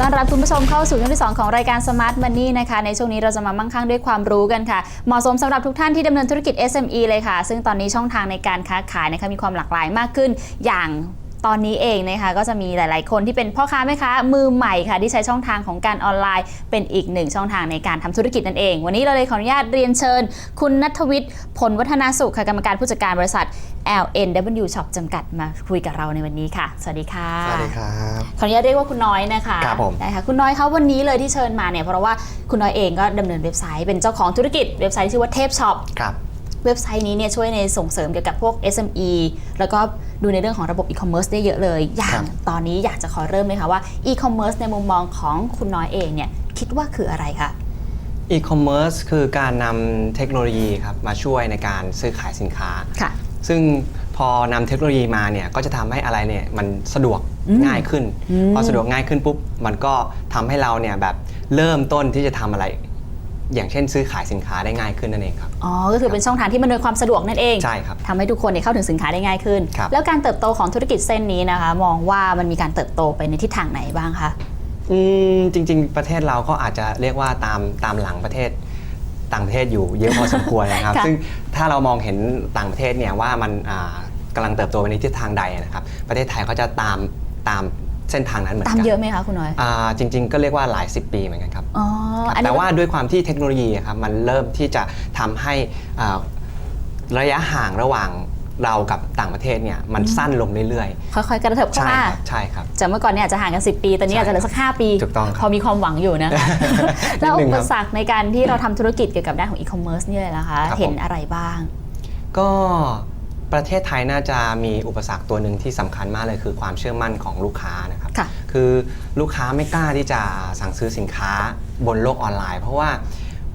ต้อนรับคุณผู้ชมเข้าสู่ช่วงที่ 2 ของรายการ Smart Money นะคะในช่วงนี้เราจะมามั่งคั่งด้วยความรู้กันค่ะ เหมาะสมสำหรับทุกท่านที่ดำเนินธุรกิจ SME เลยค่ะ ซึ่งตอนนี้ช่องทางในการค้าขายนะคะมีความหลากหลายมากขึ้นอย่าง ตอนนี้เองนะคะก็จะมีหลาย ๆ คนที่เป็นพ่อค้าแม่ค้ามือใหม่ค่ะ ที่ใช้ช่องทางของการออนไลน์ เป็นอีกหนึ่งช่องทางในการทำธุรกิจนั่นเอง วันนี้เราเลยขออนุญาตเรียนเชิญ คุณนัทวิทย์ผลวัฒนาสุขค่ะกรรมการผู้จัดการบริษัท LNW Shop จำกัดมาคุยกับเราในวันนี้ค่ะ สวัสดีค่ะ สวัสดีครับขออนุญาตเรียกว่าคุณน้อยนะคะครับผมได้ค่ะคุณน้อยคะวันนี้เลยที่เชิญมาเนี่ยเพราะว่าคุณน้อยเองก็ดำเนินเว็บไซต์เป็นเจ้าของธุรกิจเว็บไซต์ชื่อว่าเทพช็อปครับ เว็บไซต์นี้เนี่ยช่วยในส่งเสริมเกี่ยวกับพวก SME แล้วก็ดูในเรื่องของระบบอีคอมเมิร์ซได้เยอะเลย อย่าครังบตอนนี้อยากจะขอเริ่มเลยค่ะว่าอีคอมเมิร์ซในมุมมองของคุณน้อยเองเนี่ยคิดว่าคืออะไรคะอีคอมเมิร์ซคือการนำเทคโนโลยีครับมาช่วยในการซื้อขายสินค้าค่ะซึ่งพอนำเทคโนโลยีมาเนี่ยก็จะทำให้อะไรเนี่ยมันสะดวกอืมง่ายขึ้นอืมพอสะดวกง่ายขึ้นปุ๊บมันก็ทำให้เราเนี่ยแบบเริ่มต้นที่จะทำอะไร อย่างเช่นซื้อขายสินค้าได้ง่ายขึ้นนั่นเองครับ อ๋อ ก็คือเป็นช่องทางที่มันโดยความสะดวกนั่นเองใช่ครับทำให้ทุกคนเนี่ยเข้าถึงสินค้าได้ง่ายขึ้น ครับแล้วการเติบโตของธุรกิจเส้นนี้นะคะ มองว่ามันมีการเติบโตไปในทิศทางไหนบ้างคะ อืมจริง ๆ ประเทศเราก็อาจจะเรียกว่าตามตามหลังประเทศต่างประเทศอยู่เยอะพอสมควรนะครับ ค่ะ ซึ่งถ้าเรามองเห็นต่างประเทศเนี่ยว่ามันอ่ากำลังเติบโตไปในทิศทางใดนะครับ ประเทศไทยก็จะตามตาม เส้นทางนั้นเหมือนตามกันเยอะไหมคะคุณน้อย อ่าจริง ๆ ก็เรียกว่าหลายสิบปีเหมือนกันครับ อ๋อครับอันนี้แต่ว่าด้วยความที่เทคโนโลยีอะครับมันเริ่มที่จะทำให้อ่าระยะห่างระหว่างเรากับต่างประเทศเนี่ยมันสั้นลงเรื่อยค่อยๆ กระเถิบๆ เข้าใช่มาครับใช่ครับ จากเมื่อก่อนเนี่ยอาจจะห่างกัน 10 ปี ตอนนี้ใช่อาจจะเหลือสัก 5 ปี ถูกต้องครับพอมีความหวังอยู่นะคะ แล้วนิดนึอุงปครับสรรคในการที่เราทำธุรกิจเกี่ยวกับด้านของอีคอมเมิร์ซเนี่ยนะคะ ครับผม เห็นอะไรบ้าง ก็ ประเทศไทยน่าจะมีอุปสรรคตัวหนึ่งที่สำคัญมากเลยคือความเชื่อมั่นของลูกค้านะครับค่ะคือลูกค้าไม่กล้าที่จะสั่งซื้อสินค้าบนโลกออนไลน์ เพราะว่า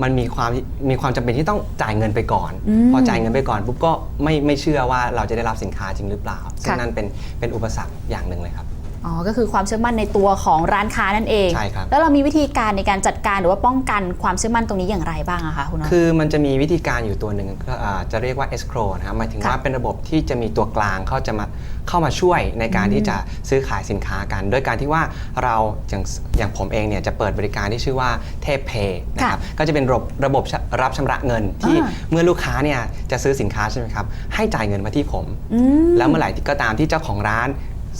มันมีความมีความจำเป็นที่ต้องจ่ายเงินไปก่อนอืมพอจ่ายเงินไปก่อนปุ๊บก็ไม่ไม่เชื่อว่าเราจะได้รับสินค้าจริงหรือเปล่าซึ่งค่ะนั่นเป็นเป็นอุปสรรคอย่างหนึ่งเลยครับ อ๋อ ก็คือความเชื่อมั่นในตัวของร้านค้านั่นเอง ใช่ครับ แล้วเรามีวิธีการในการจัดการหรือว่าป้องกันความเชื่อมั่นตรงนี้อย่างไรบ้างอะคะคุณน้อยคือมันจะมีวิธีการอยู่ตัวหนึ่งก็อ่าจะเรียกว่า escrow นะครับหมายถึงค่ะว่าเป็นระบบที่จะมีตัวกลางเขาจะมาเข้ามาช่วยในการอืมที่จะซื้อขายสินค้ากัน โดยการที่ว่าเราอย่างอย่างผมเองเนี่ยจะเปิดบริการที่ชื่อว่าเทพเพย์นะครับก็จะเป็นระบบระบบรับชำระเงินที่อ่า เมื่อลูกค้าเนี่ยจะซื้อสินค้าใช่ไหมครับให้จ่ายเงินมาที่ผม อืม แล้วเมื่อไหร่ก็ตามที่เจ้าของร้าน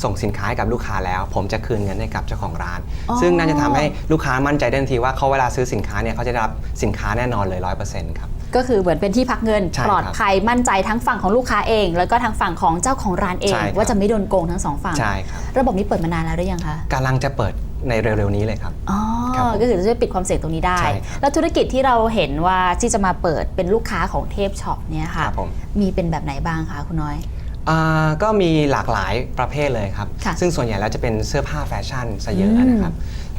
ส่งสินค้าให้กับลูกค้าแล้ว ผมจะคืนเงินให้กับเจ้าของร้าน อ๋อ ซึ่งน่าจะทำให้ลูกค้ามั่นใจได้ทันทีว่าเขาเวลาซื้อสินค้าเนี่ยเขาจะได้รับสินค้าแน่นอนเลยร้อยเปอร์เซ็นต์ครับ ก็คือเหมือนเป็นที่พักเงิน ใช่ปลอดภัยมั่นใจทั้งฝั่งของลูกค้าเอง แล้วก็ทางฝั่งของเจ้าของร้านเอง ใช่ครับ ว่าจะไม่โดนโกงทั้งสองฝั่ง ใช่ครับระบบนี้เปิดมานานแล้วหรือยังคะกำลังจะเปิดในเร็วๆนี้เลยครับ อ๋อครับผมก็คือจะช่วยปิดความเสี่ยงตรงนี้ได้ ใช่ครับ แล้วธุรกิจที่เราเห็นว่าที่จะมาเปิดเป็นลูกค้าของเทพช็อปเนี่ยคค่ะรับผม มีเป็นแบบไหนบ้างคะคุณน้อย อ่าก็มีหลากหลายประเภทเลยครับ ค่ะซึ่งส่วนใหญ่แล้วจะเป็นเสื้อผ้าแฟชั่นซะเยอะนะครับ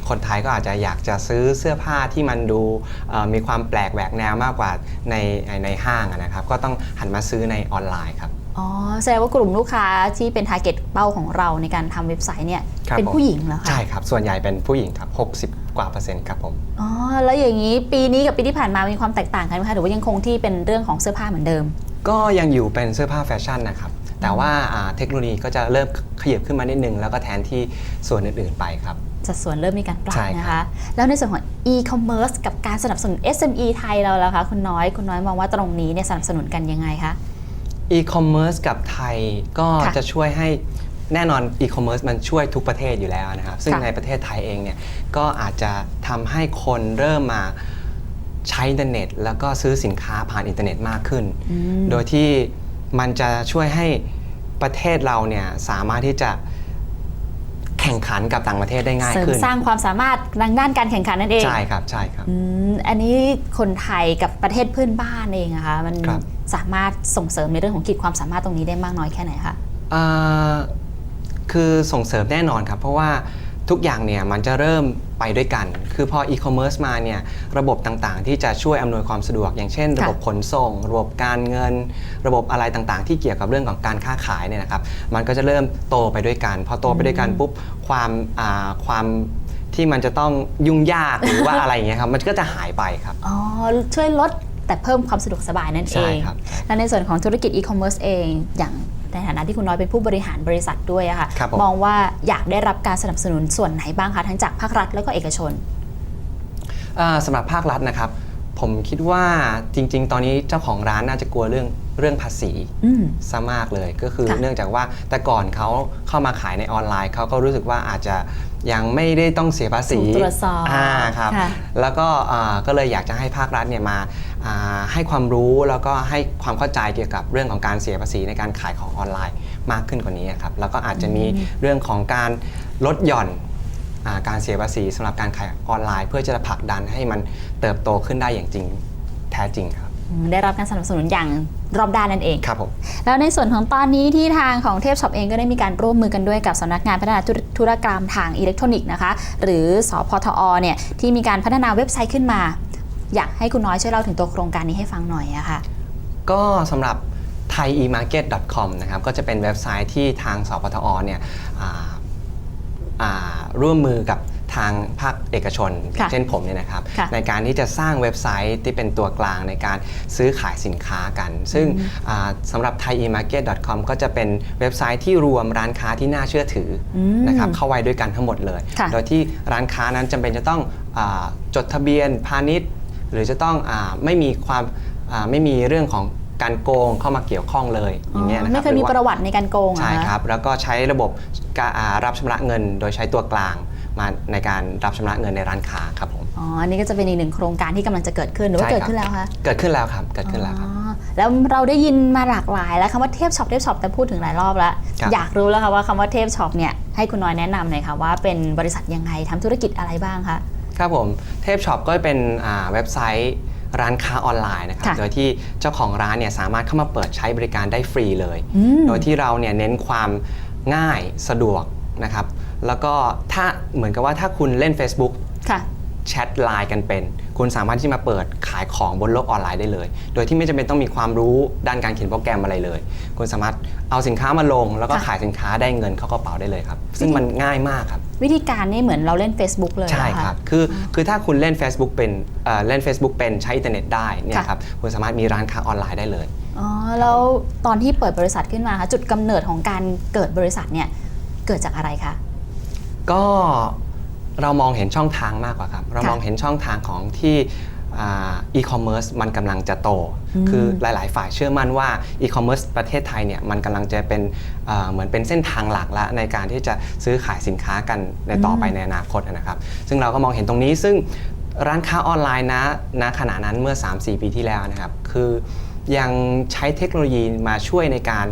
คนไทยก็อาจจะอยากจะซื้อเสื้อผ้าที่มันดูเอ่อมีความแปลกแหวกแนวมากกว่าในในห้างอะนะครับ ก็ต้องหันมาซื้อในออนไลน์ครับ อ๋อแสดงว่ากลุ่มลูกค้าที่เป็นทาร์เก็ตเป้าของเราในการทำเว็บไซต์เนี่ยครับเป็นผม ผู้หญิงเหรอคะใช่ครับ ส่วนใหญ่เป็นผู้หญิงครับ 60 กว่าเปอร์เซ็นต์ครับผม อ๋อแล้วอย่างนี้ปีนี้กับปีที่ผ่านมามีความแตกต่างกันไหมคะหรือว่ายังคงที่เป็นเรื่องของเสื้อผ้าเหมือนเดิม ก็ยังอยู่เป็นเสื้อผ้าแฟชั่นนะครับ แต่ว่าอ่าเทคโนโลยีก็จะเริ่มขยับขึ้นมานิดนึง แล้วก็แทนที่ส่วนอื่นๆไปครับสัดส่วนเริ่มมีการปรับใช่ครับนะคะ แล้วในส่วนของ e-commerce กับการสนับสนุน SME ไทยเราแล้วคะคุณน้อยคุณน้อยมองว่าตรงนี้เนี่ยสนับสนุนกันยังไงคะ e-commerce กับไทยก็ค่ะจะช่วยให้แน่นอน e-commerce มันช่วยทุกประเทศอยู่แล้วนะครับ ซึ่งค่ะในประเทศไทยเองเนี่ยก็อาจจะทำให้คนเริ่มมาใช้อินเทอร์เน็ต แล้วก็ซื้อสินค้าผ่านอินเทอร์เน็ตมากขึ้นอืมโดยที่มันจะช่วยให้ ประเทศเราเนี่ยสามารถที่จะแข่งขันกับต่างประเทศได้ง่ายเสริมขึ้น สร้างความสามารถทางด้านการแข่งขันนั่นเองใช่ครับใช่ครับ อืมอันนี้คนไทยกับประเทศเพื่อนบ้านเองอะคะมันครับ สามารถส่งเสริมในเรื่องของขีดความสามารถตรงนี้ได้มากน้อยแค่ไหนคะอ่าคือส่งเสริมแน่นอนครับ เพราะว่า ทุกอย่างเนี่ยมันจะเริ่มไปด้วยกัน คือพออีคอมเมิร์ซมาเนี่ยระบบต่างๆ ที่จะช่วยอำนวยความสะดวก อย่างเช่น ระบบขนส่ง ระบบการเงิน ระบบอะไรต่างๆ ที่เกี่ยวกับเรื่องของการค้าขายเนี่ยนะครับ มันก็จะเริ่มโตไปด้วยกัน พอโตไปด้วยกันปุ๊บความอ่าความที่มันจะต้องยุ่งยากหรือว่าอะไรอย่างเงี้ยครับมันก็จะหายไปครับอ๋อช่วยลดแต่เพิ่มความสะดวกสบายนั่นเอใช่งครับและในส่วนของธุรกิจ e-commerce เองอย่าง ในฐานะที่คุณน้อยเป็นผู้บริหารบริษัทด้วยอะค่ะครับผมมองว่าอยากได้รับการสนับสนุนส่วนไหนบ้างคะทั้งจากภาครัฐแล้วก็เอกชนอ่าสำหรับภาครัฐนะครับ ผมคิดว่าจริง ๆ ตอนนี้เจ้าของร้านน่าจะกลัวเรื่องเรื่องภาษีอืมซะมากเลยก็คือค่ะเนื่องจากว่าแต่ก่อนเขาเข้ามาขายในออนไลน์เขาก็รู้สึกว่าอาจจะยังไม่ได้ต้องเสียภาษีถูกตรวจสอบอ่าครับค่ะแล้วก็อ่าก็เลยอยากจะให้ภาครัฐเนี่ยมาอ่า ให้ความรู้แล้วก็ให้ความเข้าใจเกี่ยวกับเรื่องของการเสียภาษีในการขายของออนไลน์มากขึ้นกว่านี้ครับแล้วก็อาจจะมีเรื่องของการลดหย่อนอาการเสียภาษีสำหรับการขายออนไลน์ เพื่อจะผลักดันให้มันเติบโตขึ้นได้อย่างจริงแท้จริงครับอืมได้รับการสนับสนุนอย่างรอบด้านนั่นเองครับผมแล้วในส่วนของตอนนี้ที่ทางของเทพช็อปเองก็ได้มีการร่วมมือกันด้วยกับสำนักงานพัฒนาธุรธุรกรรมทางอิเล็กทรอนิกส์นะคะ หรือสพทอเนี่ยที่มีการพัฒนาเว็บไซต์ขึ้นมา อยากให้คุณน้อยช่วยเล่าถึงตัวโครงการนี้ให้ฟังหน่อยอะค่ะ ก็สำหรับ thaiEmarket.com นะครับก็จะเป็นเว็บไซต์ที่ทางสปทอเนี่ยอ่าอ่าร่วมมือกับทางภาคเอกชนค่ะเช่นผมเนี่ยนะครับ ค่ะในการที่จะสร้างเว็บไซต์ที่เป็นตัวกลางในการซื้อขายสินค้ากัน ซึ่งอ่าสำหรับ thaiEmarket.com ก็จะเป็นเว็บไซต์ที่รวมร้านค้าที่น่าเชื่อถืออมนะครับเข้าไว้ด้วยกันทั้งหมดเลย ค่ะ โดยที่ร้านค้านั้นจำเป็นจะต้องอาจดทะเบียนพาณิชย์ หรือจะต้องอาไม่มีความอ่าไม่มีเรื่องของการโกงเข้ามาเกี่ยวข้องเลยอย่างเงี้ยนะครับไม่เคยมีหอปว่าระวัติในการโกงเหอใช่คะครับ แล้วก็ใช้ระบบการอ่ารับชำระเงิน โดยใช้ตัวกลางมาในการรับชำระเงินในร้านค้าครับผมอ๋ออันนี้ก็จะเป็นอีกหนึ่งโครงการที่กำลังจะเกิดขึ้นหรือว่าใช่เกิดครับขึ้นแล้วคะเกิดขึ้นแล้วครับเกิดขึ้นแล้วครับอ๋อแล้วเราได้ยินมาหลากหลายแล้วคำว่าเทพช็อปเทพช็อปแต่พูดถึงหลายรอบแล้วครับอยากรู้แล้วค่ะว่าคำว่าเทพช็อปเนี่ยให้คุณน้อยแนะนำหน่อยค่ะว่าเป็นบริษัทยังไงทำธุรกิจอะไรบ้างคะ ครับผมเทพช็อปก็เป็นอ่าเว็บไซต์ร้านค้าออนไลน์นะครับค่ะโดยที่เจ้าของร้านเนี่ยสามารถเข้ามาเปิดใช้บริการได้ฟรีเลยอืมโดยที่เราเนี่ยเน้นความง่ายสะดวกนะครับ แล้วก็ถ้าเหมือนกับว่าถ้าคุณเล่น Facebook ค่ะ แชทไลน์กันเป็น คุณสามารถที่มาเปิดขายของบนโลกออนไลน์ได้เลย โดยที่ไม่จำเป็นต้องมีความรู้ด้านการเขียนโปรแกรมอะไรเลย คุณสามารถเอาสินค้ามาลง แล้วก็ค่ะขายสินค้าได้เงินเข้ากระเป๋าได้เลยครับ ซึ่งมันง่ายมากครับ วิธีการนี่เหมือนเราเล่น Facebook เลยใช่เหอคคะรับ คือคือถ้าคุณเล่น Facebook เป็นเอ่อเล่น Facebook เป็นใช้อินเทอร์เน็ตได้เนี่ยค่ะครับคุณสามารถมีร้านค้าออนไลน์ได้เลย อ๋อแล้วตอนที่เปิดบริษัทขึ้นมาคะจุดกำเนิดของการเกิดบริษัทเนี่ยเกิดจากอะไรคะก็ เรามองเห็นช่องทางมากกว่าครับ เราค่ะมองเห็นช่องทางของที่อีคอมเมิร์ซมันกำลังจะโตอืมคือหลาย ๆ ฝ่ายเชื่อมั่นว่าอีคอมเมิร์ซประเทศไทยเนี่ยมันกำลังจะเป็นเอ่อเหมือนเป็นเส้นทางหลักแล้วในการที่จะซื้อขายสินค้ากันในต่อไปในอนาคตนะครับ ซึ่งเราก็มองเห็นตรงนี้ซึ่งร้านค้าออนไลน์นะณขณะนั้นเมื่อ 3-4 ปีที่แล้วนะครับ คือยังใช้เทคโนโลยีมาช่วยในการ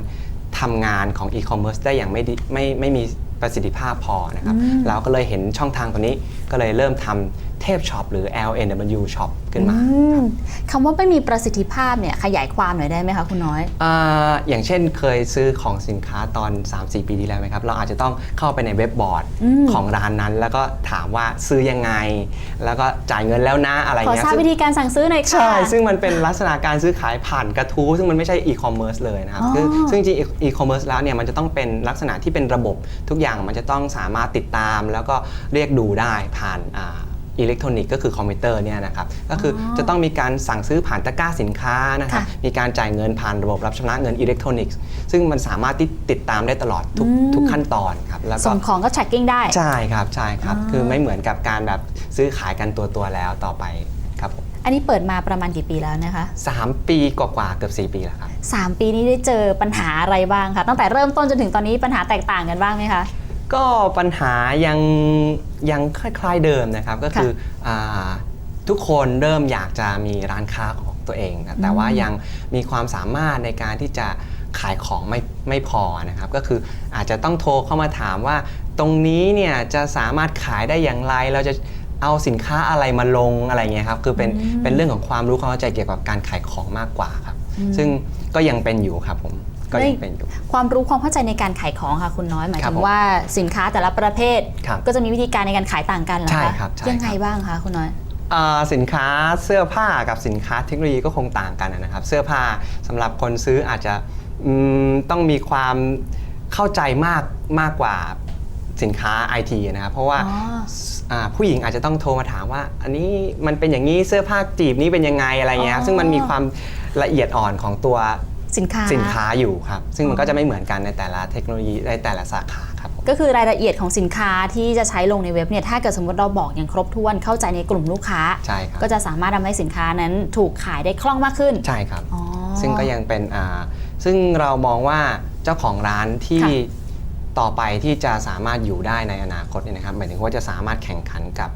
ทำงานของอีคอมเมิร์ซได้อย่างไม่ดีไม่ไม่มี ประสิทธิภาพพอนะครับอืมเราก็เลยเห็นช่องทางตัวนี้ ก็เลยเริ่มทำเทพช็อปหรือ LNW Shop ขึ้นมาอืมคำว่าไม่มีประสิทธิภาพเนี่ยขยายความหน่อยได้ไหมคะคุณน้อย อาอย่างเช่นเคยซื้อของสินค้าตอน 3-4 ปีที่แล้วไหมครับ เราอาจจะต้องเข้าไปในเว็บบอร์ดอืม ของร้านนั้น แล้วก็ถามว่าซื้อยังไง แล้วก็จ่ายเงินแล้วนะอะไรขอเงี้ยทราบซึ่ง วิธีการสั่งซื้อหน่อยค่ะ ใช่ ซึ่งมันเป็นลักษณะการซื้อขายผ่านกระทู้ ซึ่งมันไม่ใช่อีคอมเมิร์ซเลยนะครับอ๋อคือซึ่งจริงอีคอมเมิร์ซแล้วเนี่ยมันจะต้องเป็นลักษณะที่เป็นระบบทุกอย่างมันจะต้องสามารถติดตาม แล้วก็เรียกดูได้ผ่านอ่าอิเล็กทรอนิกส์ก็คือคอมพิวเตอร์เนี่ยนะครับก็คือออจะต้องมีการสั่งซื้อผ่านตะกร้าสินค้านะครับค่ะมีการจ่ายเงินผ่านระบบรับชำระเงินอิเล็กทรอนิกส์ซึ่งมันสามารถที่ติดตามได้ตลอดทุกอืมทุกขั้นตอนครับแล้วก็ส่งของก็ tracking ได้ ใช่ครับใช่ครับอ๋อคือไม่เหมือนกับการแบบซื้อขายกันตัวตัวๆแล้วต่อไปครับผมอันนี้เปิดมาประมาณกี่ปีแล้วนะคะสามปีกว่าๆเกือบ 4 ปีแล้วครับ3ปีนี้ได้เจอปัญหาอะไรบ้างคะตั้งแต่เริ่มต้นจนถึงตอนนี้ปัญหาแตกต่างกันบ้างไหมคะ ก็ปัญหายังยังคล้ายๆเดิมนะครับ ก็คืออาทุกคนเริ่มอยากจะมีร้านค้าของตัวเองนะแต่ว่ายังมีความสามารถในการที่จะขายของไม่ไม่พอนะครับ ก็คืออาจจะต้องโทรเข้ามาถามว่า ตรงนี้เนี่ยจะสามารถขายได้อย่างไรเราจะเอาสินค้าอะไรมาลงอะไรเงี้ยครับคือเป็นอืมเป็นเรื่องของความรู้ความเข้าใจเกี่ยวกับการขายของมากกว่าครับอืมซึ่งก็ยังเป็นอยู่ครับผม ก็ยังเป็นอยู่ ความรู้ความเข้าใจในการขายของค่ะคุณน้อยหมายครัถึบงผมว่าสินค้าแต่ละประเภทครับก็จะมีวิธีการในการขายต่างกันเหรอคะใช่ครับใช่ครับยังไงบ้างคะคุณน้อยอ่าสินค้าเสื้อผ้ากับสินค้าเทคโนโลยีก็คงต่างกันนะครับ เสื้อผ้าสำหรับคนซื้ออาจจะอืมต้องมีความเข้าใจมากมากกว่าสินค้าไอทีนะครับเพราะว่าอ๋อาผู้หญิงอาจจะต้องโทรมาถามว่า อันนี้มันเป็นอย่างนี้เสื้อผ้าจีบนี้เป็นยังไงอะไรเงี้ยอ๋อซึ่งมันมีความละเอียดอ่อนของตัว สินค้า สินค้าอยู่ครับ ซึ่งมันก็จะไม่เหมือนกันในแต่ละเทคโนโลยีในแต่ละสาขาครับผม ก็คือรายละเอียดของสินค้าที่จะใช้ลงในเว็บเนี่ยถ้าเกิดสมมติเราบอกอย่างครบถ้วนเข้าใจในกลุ่มลูกค้า ใช่ครับ ก็จะสามารถทำให้สินค้านั้นถูกขายได้คล่องมากขึ้น ใช่ครับ อ๋อ ซึ่งก็ยังเป็นอ่าซึ่งเรามองว่าเจ้าของร้านที่ค่ะ ต่อไปที่จะสามารถอยู่ได้ในอนาคตเนี่ยนะครับหมายถึงว่าจะสามารถแข่งขันกับ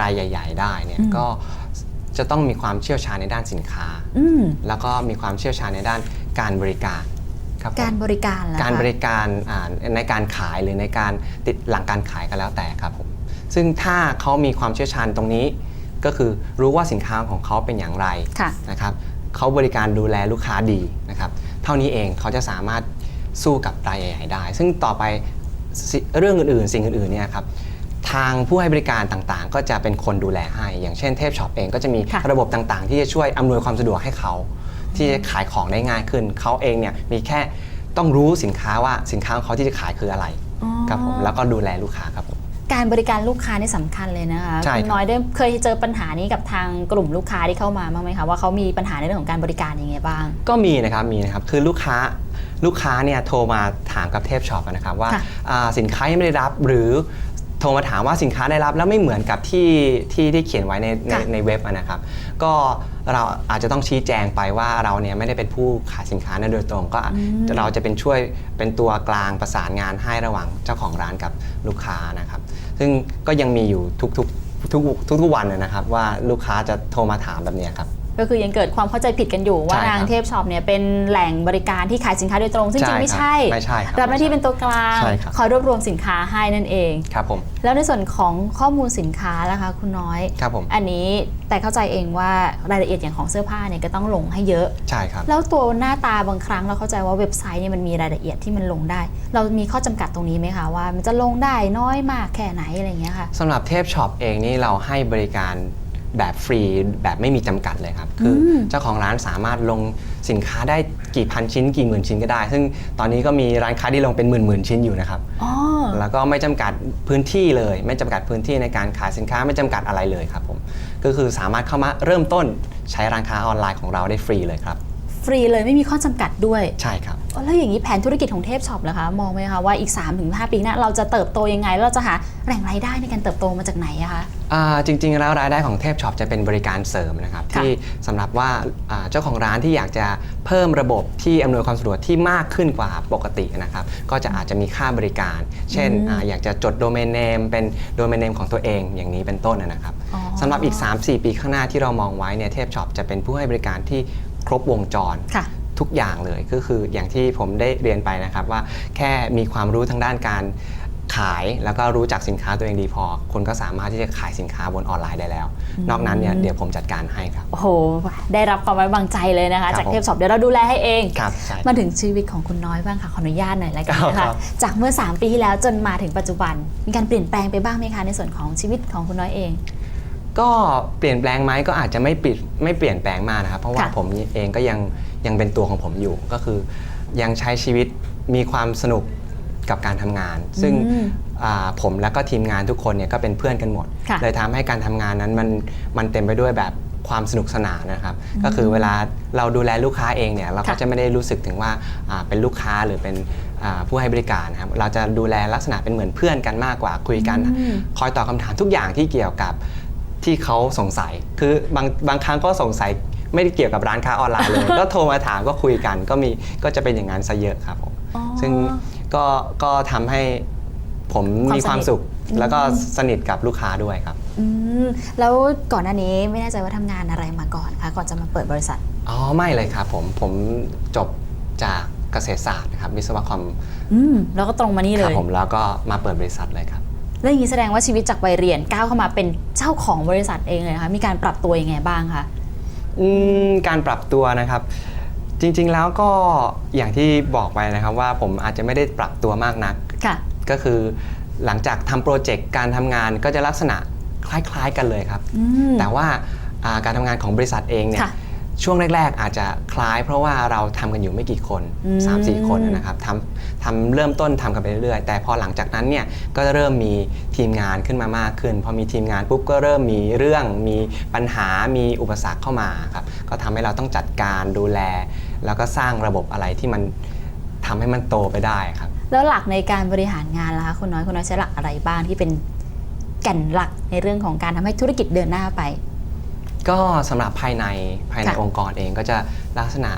รายใหญ่ ๆ ได้เนี่ยอืมก็จะต้องมีความเชี่ยวชาญในด้านสินค้า อืม แล้วก็มีความเชี่ยวชาญในด้าน การบริการครับผมการบริการแล้วการบริการอ่าในการขายหรือในการติดหลังการขายก็แล้วแต่ครับผมซึ่งถ้าเขามีความเชี่ยวชาญตรงนี้ ก็คือรู้ว่าสินค้าของเขาเป็นอย่างไร ค่ะ นะครับเขาบริการดูแลลูกค้าดีนะครับ เท่านี้เองเขาจะสามารถสู้กับรายใหญ่ๆได้ ซึ่งต่อไปสิเรื่องอื่นๆ สิ่งอื่นๆเนี่ยครับทางผู้ให้บริการต่างๆ ก็จะเป็นคนดูแลให้ อย่างเช่นเทพช็อปเองก็จะมีค่ะ ระบบต่างๆ ที่จะช่วยอำนวยความสะดวกให้เขา ที่จะขายของได้ง่ายขึ้น เขาเองเนี่ยมีแค่ต้องรู้สินค้าว่าสินค้าของเขาที่จะขายคืออะไรอ๋อ ครับผมแล้วก็ดูแลลูกค้าครับผม การบริการลูกค้านี่สำคัญเลยนะคะใช่ครับคุณน้อยได้เคยเจอปัญหานี้กับทางกลุ่มลูกค้าที่เข้ามาบ้างไหมคะว่าเขามีปัญหาในเรื่องของการบริการยังไงบ้าง ก็มีนะครับมีนะครับคือลูกค้าลูกค้าเนี่ยโทรมาถามกับเทพช็อปนะครับว่าค่ะ อ่าสินค้ายังไม่ได้รับหรือโท รมาถามว่าสินค้าได้รับแล้วไม่เหมือนกับที่ที่ที่เขียนไว้ในในค่ะในเว็บอะนะครับ ก็เราอาจจะต้องชี้แจงไปว่าเราเนี่ยไม่ได้เป็นผู้ขายสินค้านั้นโดยตรง ก็เราจะเป็นช่วยเป็นตัวกลางประสานงานให้ระหว่างเจ้าของร้านกับลูกค้านะครับ ซึ่งก็ยังมีอยู่ทุกๆทุกทุกทุกๆวันนะครับ ว่าลูกค้าจะโทรมาถามแบบเนี้ยครับ ก็คือยังเกิดความเข้าใจผิดกันอยู่ว่าใช่ครับทางเทพช็อปเนี่ยเป็นแหล่งบริการที่ขายสินค้าโดยตรง ซึ่งจริงไม่ใช่ใช่ครับไม่ใช่ครับรับหน้าที่เป็นตัวกลางใช่ครับคอยรวบรวมสินค้าให้นั่นเองครับผมแล้วในส่วนของข้อมูลสินค้าล่ะคะคุณน้อยครับผมอันนี้แต่เข้าใจเองว่ารายละเอียดอย่างของเสื้อผ้าเนี่ยก็ต้องลงให้เยอะใช่ครับแล้วตัวหน้าตาบางครั้งเราเข้าใจว่าเว็บไซต์เนี่ยมันมีรายละเอียดที่มันลงได้ เรามีข้อจำกัดตรงนี้ไหมคะว่า มันจะลงได้น้อยมากแค่ไหนอะไรอย่างเงี้ยค่ะสำหรับเทพช็อปเองนี่เราให้บริการ แบบฟรีแบบไม่มีจำกัดเลยครับ คืออมเจ้าของร้านสามารถลงสินค้าได้กี่พันชิ้นกี่หมื่นชิ้นก็ได้ ซึ่งตอนนี้ก็มีร้านค้าที่ลงเป็นหมื่นหมื่นๆชิ้นอยู่นะครับ อ๋อ แล้วก็ไม่จำกัดพื้นที่เลย ไม่จำกัดพื้นที่ในการขายสินค้าไม่จำกัดอะไรเลยครับผมก็คือสามารถเข้ามาเริ่มต้นใช้ร้านค้าออนไลน์ของเราได้ฟรีเลยครับ ฟรีเลยไม่มีข้อจำกัดด้วย ใช่ครับอ๋อ แล้วอย่างนี้แผนธุรกิจของเทพช็อปล่ะคะมองไหมคะว่าอีก 3-5 ปีหน้าเราจะเติบโตยังไงแล้วเราจะหาแหล่งรายได้ในการเติบโตมาจากไหนอะคะอ่าจริงๆแล้วรายได้ของเทพช็อปจะเป็นบริการเสริมนะครับค่ะที่สำหรับว่าอ่าเจ้าของร้านที่อยากจะเพิ่มระบบที่อำนวยความสะดวกที่มากขึ้นกว่าปกตินะครับ ก็จะอาจจะมีค่าบริการ เช่นอืมอาอยากจะจดโดเมนเนมเป็นโดเมนเนมของตัวเองอย่างนี้เป็นต้นนะครับอ๋อสำหรับอีก 3-4 ปีข้างหน้าที่เรามองไว้เนี่ยเทพช็อปจะเป็นผู้ให้บริการที่ครบวงจรค่ะ ทุกอย่างเลยก็คืออย่างที่ผมได้เรียนไปนะครับว่าแค่มีความรู้ทางด้านการขายแล้วก็รู้จักสินค้าตัวเองดีพอคุณก็สามารถที่จะขายสินค้าบนออนไลน์ได้แล้ว นอกนั้นเนี่ยเดี๋ยวผมจัดการให้ครับ โอ้โห ได้รับความไว้วางใจเลยนะคะครับจากเทพช็อปเดี๋ยวเราดูแลให้เองครับใช่มาถึงชีวิตของคุณน้อยบ้างค่ะ ขออนุญาตหน่อยละกันนะครัคะบจากเมื่อ 3 ปีที่แล้วจนมาถึงปัจจุบัน มีการเปลี่ยนแปลงไปบ้างไหมคะในส่วนของชีวิตของคุณน้อยเอง ก็เปลี่ยนแปลงไหมก็อาจจะไม่ปิดไม่เปลี่ยนแปลงมากนะครับ เพราะว่าค่ะ ผมเองก็ยังยังเป็นตัวของผมอยู่ ก็คือยังใช้ชีวิตมีความสนุกกับการทำงาน ซึ่งอืมอ่าผมแล้วก็ทีมงานทุกคนเนี่ยก็เป็นเพื่อนกันหมด ค่ะ เลยทำให้การทำงานนั้นมันมันเต็มไปด้วยแบบความสนุกสนานนะครับ ก็คือเวลาเราดูแลลูกค้าเองเนี่ยเราก็ค่ะ จะไม่ได้รู้สึกถึงว่าอ่าเป็นลูกค้าหรือเป็นอ่าผู้ให้บริการนะครับเราจะดูแลลักษณะเป็นเหมือนเพื่อนกันมากกว่าคุยกันอืมคอยตอบคำถามทุกอย่างที่เกี่ยวกับ ที่เขาสงสัย คือบางบางครั้งก็สงสัยไม่ได้เกี่ยวกับร้านค้าออนไลน์เลย ก็โทรมาถามก็คุยกัน ก็มีก็จะเป็นอย่างนั้นซะเยอะครับผมอ๋อซึ่งก็ก็ทำให้ผมความมีความสนิทสุขอืมแล้วก็สนิทกับลูกค้าด้วยครับอืมแล้วก่อนหน้านี้ไม่แน่ใจว่าทำงานอะไรมาก่อนคะก่อนจะมาเปิดบริษัทอ๋อไม่เลยครับผมผมจบจากเกษตรศาสตร์นะครับวิศวกรรมอืมแล้วก็ตรงมานี่คเลรับยผมแล้วก็มาเปิดบริษัทเลยครับ แล้วอย่างนี้แสดงว่าชีวิตจากวัยเรียนก้าวเข้ามาเป็นเจ้าของบริษัทเองเลยนะคะมีการปรับตัวยังไงบ้างคะอืมการปรับตัวนะครับ จริงๆแล้วก็อย่างที่บอกไปนะครับว่าผมอาจจะไม่ได้ปรับตัวมากนักค่ะก็คือหลังจากทำโปรเจกต์การทำงานก็จะลักษณะคล้ายๆกันเลยครับ อืม แต่ว่าอ่าการทำงานของบริษัทเองเนี่ย ค่ะ ช่วงแรก ๆ อาจจะคล้ายเพราะว่าเราทำกันอยู่ไม่กี่คนอืม3-4 คนนะครับทำทำเริ่มต้นทำกันไปเรื่อยๆ แต่พอหลังจากนั้นเนี่ยก็จะเริ่มมีทีมงานขึ้นมามากขึ้น พอมีทีมงานปุ๊บก็เริ่มมีเรื่องมีปัญหามีอุปสรรคเข้ามาครับก็ทำให้เราต้องจัดการดูแล แล้วก็สร้างระบบอะไรที่มันทำให้มันโตไปได้ครับ แล้วหลักในการบริหารงานล่ะคะคุณน้อยคุณน้อยใช้หลักอะไรบ้างที่เป็นแก่นหลักในเรื่องของการทำให้ธุรกิจเดินหน้าไป ก็สำหรับภายในภายในค่ะองค์กรเองก็จะลักษณะ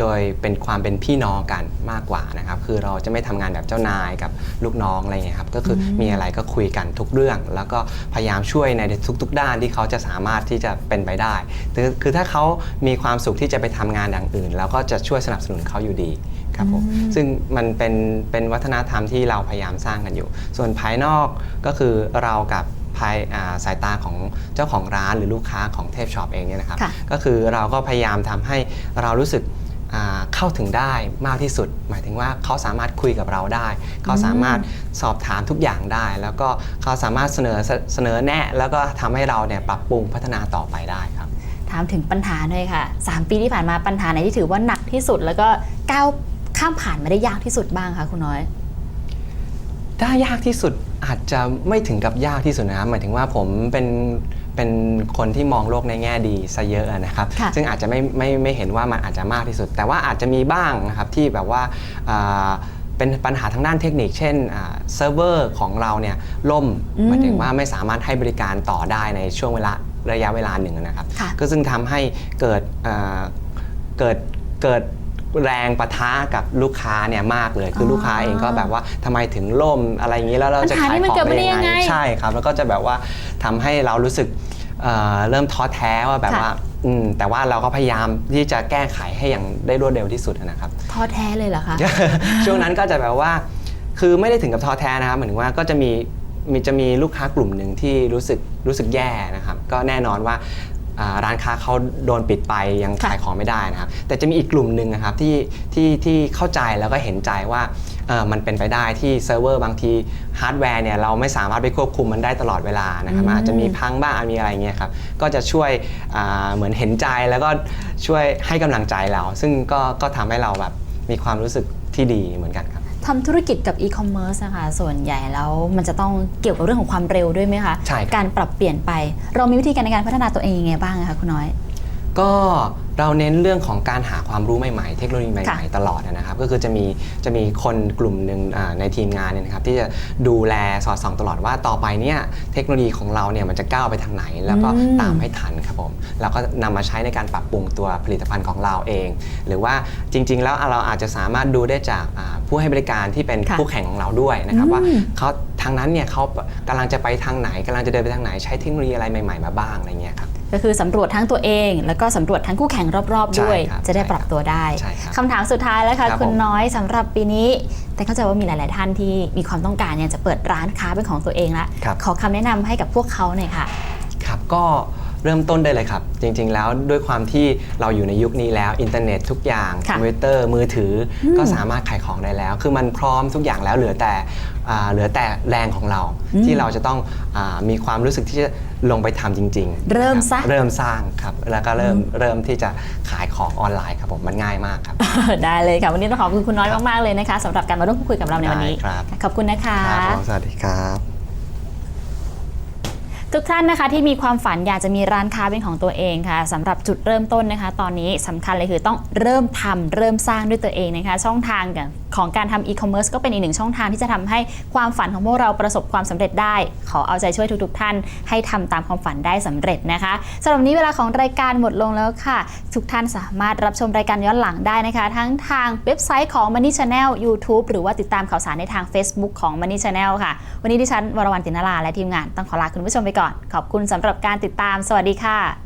โดยเป็นความเป็นพี่น้องกันมากกว่านะครับ คือเราจะไม่ทำงานแบบเจ้านายกับลูกน้องอะไรเงี้ยครับ ก็คืออมมีอะไรก็คุยกันทุกเรื่อง แล้วก็พยายามช่วยในทุก ๆ ด้านที่เขาจะสามารถที่จะเป็นไปได้ คือคือถ้าเขามีความสุขที่จะไปทำงานอย่างอื่น แล้วก็จะช่วยสนับสนุนเขาอยู่ดีครับผมซึ่งมันเป็นเป็นวัฒนธรรมที่เราพยายามสร้างกันอยู่ ส่วนภายนอกก็คือเรากับ ภายอ่าสายตาของเจ้าของร้านหรือลูกค้าของเทพช็อปเองเนี่ยนะครับค่ะก็คือเราก็พยายามทำให้เรารู้สึกอ่าเข้าถึงได้มากที่สุด หมายถึงว่าเขาสามารถคุยกับเราได้ เขาสามารถสอบถามทุกอย่างได้ แล้วก็เขาสามารถเสนอเสนอแนะ แล้วก็ทำให้เราเนี่ยปรับปรุงพัฒนาต่อไปได้ครับ ถามถึงปัญหาหน่อยค่ะ 3 ปีที่ผ่านมาปัญหาไหนที่ถือว่าหนักที่สุด แล้วก็ก้าวข้ามผ่านมาได้ยากที่สุดบ้างคะคุณน้อย ได้ยากที่สุดอาจจะไม่ถึงกับยากที่สุดนะครับหมายถึงว่าผมเป็นเป็นคนที่มองโลกในแง่ดีซะเยอะนะครับค่ะซึ่งอาจจะไม่ไม่ไม่เห็นว่ามันอาจจะมากที่สุด แต่ว่าอาจจะมีบ้างนะครับที่แบบว่าอ่าเป็นปัญหาทางด้านเทคนิค เช่นอ่าเซิร์ฟเวอร์ของเราเนี่ยล่มอืมหมายถึงว่าไม่สามารถให้บริการต่อได้ในช่วงเวลาระยะเวลาหนึ่งนะครับค่ะก็ซึ่งทำให้เกิดอ่าเกิดเกิด แรงปะทะกับลูกค้าเนี่ยมากเลย คือออลูกค้าเองก็แบบว่าทำไมถึงล่มอะไรอย่างนี้แล้วเราจะปัญหาขายนี่มันของเกิดมาได้ได้ยังยังไงไงใช่ครับ แล้วก็จะแบบว่าทำให้เรารู้สึกเอ่อเริ่มท้อแท้ว่าแบบค่ะว่าอืมแต่ว่าเราก็พยายามที่จะแก้ไขให้อย่างได้รวดเร็วที่สุดนะครับท้อแท้เลยเหรอคะช่วงนั้นก็จะแบบว่า คือไม่ได้ถึงกับท้อแท้นะครับเหมือนว่าก็จะมีมีจะมีลูกค้ากลุ่มหนึ่งที่รู้สึกรู้สึกแย่นะครับ ก็แน่นอนว่าอ่า ร้านค้าเขาโดนปิดไปยังค่ะขายของไม่ได้นะครับ แต่จะมีอีกกลุ่มหนึ่งนะครับที่ที่ที่เข้าใจแล้วก็เห็นใจว่าเอ่อมันเป็นไปได้ที่เซิร์ฟเวอร์บางทีฮาร์ดแวร์เนี่ยเราไม่สามารถไปควบคุมมันได้ตลอดเวลานะครับอืมอาจจะมีพังบ้างอาจมีอะไรเงี้ยครับก็จะช่วยอ่าเหมือนเห็นใจแล้วก็ช่วยให้กำลังใจเรา ซึ่งก็ก็ทำให้เราแบบมีความรู้สึกที่ดีเหมือนกันครับ ทำธุรกิจกับอีคอมเมิร์ซนะคะส่วนใหญ่แล้วมันจะต้องเกี่ยวกับเรื่องของความเร็วด้วยไหมคะ ใช่ครับ การปรับเปลี่ยนไป เรามีวิธีการในการพัฒนาตัวเองยังไงบ้างอะคะคุณน้อย ก็ เราเน้นเรื่องของการหาความรู้ใหม่ๆ เทคโนโลยีใหค่ะม่ๆ ตลอดนะครับ ก็คือจะมีจะมีคนกลุ่มหนึ่งอ่าในทีมงานเนี่ยนะครับที่จะดูแลสอดส่องตลอดว่าต่อไปเนี่ยเทคโนโลยีของเราเนี่ยมันจะก้าวไปทางไหน แล้วก็อืมตามให้ทันครับผมเราก็นำมาใช้ในการปรับปรุงตัวผลิตภัณฑ์ของเราเอง หรือว่าจริง ๆ แล้วเราอาจจะสามารถดูได้จากอ่าผู้ให้บริการที่เป็นค่ะคู่แข่งของเราด้วยนะครับอืมว่าเขาทางนั้นเนี่ยเขากำลังจะไปทางไหนกำลังจะเดินไปทางไหนใช้เทคโนโลยีอะไรใหม่ๆมาบ้างอะไรเงี้ยครับ ก็คือสำรวจทั้งตัวเอง แล้วก็สำรวจทั้งคู่แข่งรอบๆด้วยใช่ครับจะได้ปรับตัวได้ใช่ครับคำถามสุดท้ายแล้วค่ะครับคุณผมน้อยสำหรับปีนี้ แต่เข้าใจว่ามีหลาย ๆ ท่านที่มีความต้องการอยากจะเปิดร้านค้าเป็นของตัวเองละครับขอคำแนะนำให้กับพวกเขาหน่อยค่ะ ครับก็ เริ่มต้นได้เลยครับ จริงๆแล้วด้วยความที่เราอยู่ในยุคนี้แล้วอินเทอร์เน็ตทุกอย่างคค่ะอมพิวเตอร์มือถืออมก็สามารถขายของได้แล้ว คือมันพร้อมทุกอย่างแล้วเหลือแต่อ่าเหลือแต่แรงของเราอืมที่เราจะต้องอามีความรู้สึกที่จะลงไปทำจริง ๆ เริ่มนะคบซะเริ่มสร้างครับ แล้วก็เริ่มเริ่มที่จะขายของออนไลน์ครับผมมันง่ายมากครับ ได้เลยค่ะวันนี้ต้องขอบคุณคุณน้อยมากๆเลยนะคะสำหรับการมาร่วมพูดคุยกับเราในวันนี้ได้ครับขอบคุณนะคะครับผมสวัสดีครับ ทุกท่านนะคะที่มีความฝันอยากจะมีร้านค้าเป็นของตัวเองค่ะสำหรับจุดเริ่มต้นนะคะ ตอนนี้สำคัญเลยคือต้องเริ่มทำเริ่มสร้างด้วยตัวเองนะคะ ช่องทางของการทำอีคอมเมิร์ซก็เป็นอีกหนึ่งช่องทางที่จะทำให้ความฝันของพวกเราประสบความสำเร็จได้ ขอเอาใจช่วยทุก ๆ ท่าน ให้ทำตามความฝันได้สำเร็จนะคะสำหรับนนี้เวลาของรายการหมดลงแล้วค่ะ ทุกท่านสามารถรับชมรายการย้อนหลังได้นะคะ ทั้งทางเว็บไซต์ของ Money Channel YouTube หรือว่าติดตามข่าวสารในทาง Facebook ของ Money Channel ค่ะ วันนี้ดิฉันวรวรรณตินาราและทีมงานต้องขอลาคุณผู้ชมไปก่อน ขอบคุณสำหรับการติดตาม สวัสดีค่ะ